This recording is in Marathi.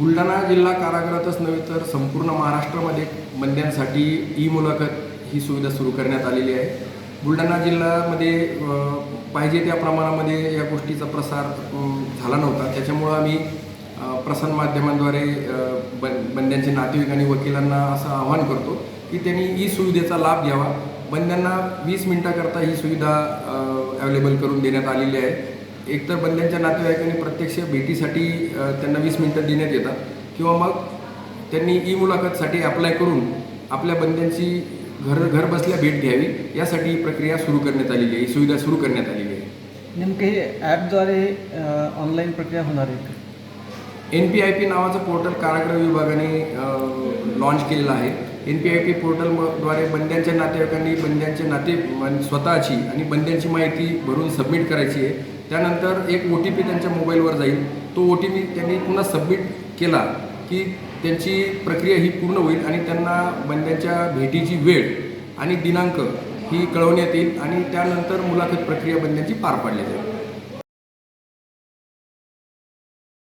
बुलढाणा जिल्हा कारागृहातच नव्हे तर संपूर्ण महाराष्ट्रामध्ये बंद्यांसाठी ई मुलाखत ही सुविधा सुरू करण्यात आलेली आहे. बुलढाणा जिल्ह्यामध्ये पाहिजे त्या प्रमाणामध्ये या गोष्टीचा प्रसार झाला नव्हता. त्याच्यामुळं आम्ही प्रसार माध्यमांद्वारे बन बंद्यांचे नातेवाईक आणि वकिलांना असं आवाहन करतो की त्यांनी ई सुविधेचा लाभ घ्यावा. बंद्यांना वीस मिनिटाकरता ही सुविधा अवेलेबल करून देण्यात आलेली आहे. एकतर बंद्यांच्या नातेवाईकांनी प्रत्यक्ष भेटीसाठी त्यांना वीस मिनिटं देण्यात येतात. किंवा मग त्यांनी ई मुलाखतसाठी अप्लाय करून आपल्या बंद्यांची घर घर बसल्या भेट घ्यावी यासाठी ही प्रक्रिया सुरू करण्यात आलेली आहे. ही सुविधा सुरू करण्यात आलेली आहे. नेमके हे ॲपद्वारे ऑनलाईन प्रक्रिया होणार आहे का? एन पी आय पी नावाचं पोर्टल कारागृह विभागाने लॉन्च केलेलं आहे. एन पी आय पी पोर्टलद्वारे बंद्यांच्या नातेवाईकांनी बंद्यांचे नाते स्वतःची आणि बंद्यांची माहिती भरून सबमिट करायची आहे. त्यानंतर एक ओ टी पी त्यांच्या मोबाईलवर जाईल. तो ओ टी पी त्यांनी पुन्हा सबमिट केला की त्यांची प्रक्रिया ही पूर्ण होईल आणि त्यांना बंद्यांच्या भेटीची वेळ आणि दिनांक ही कळवण्यात येईल आणि त्यानंतर मुलाखत प्रक्रिया बंद्यांची पार पाडली जाईल.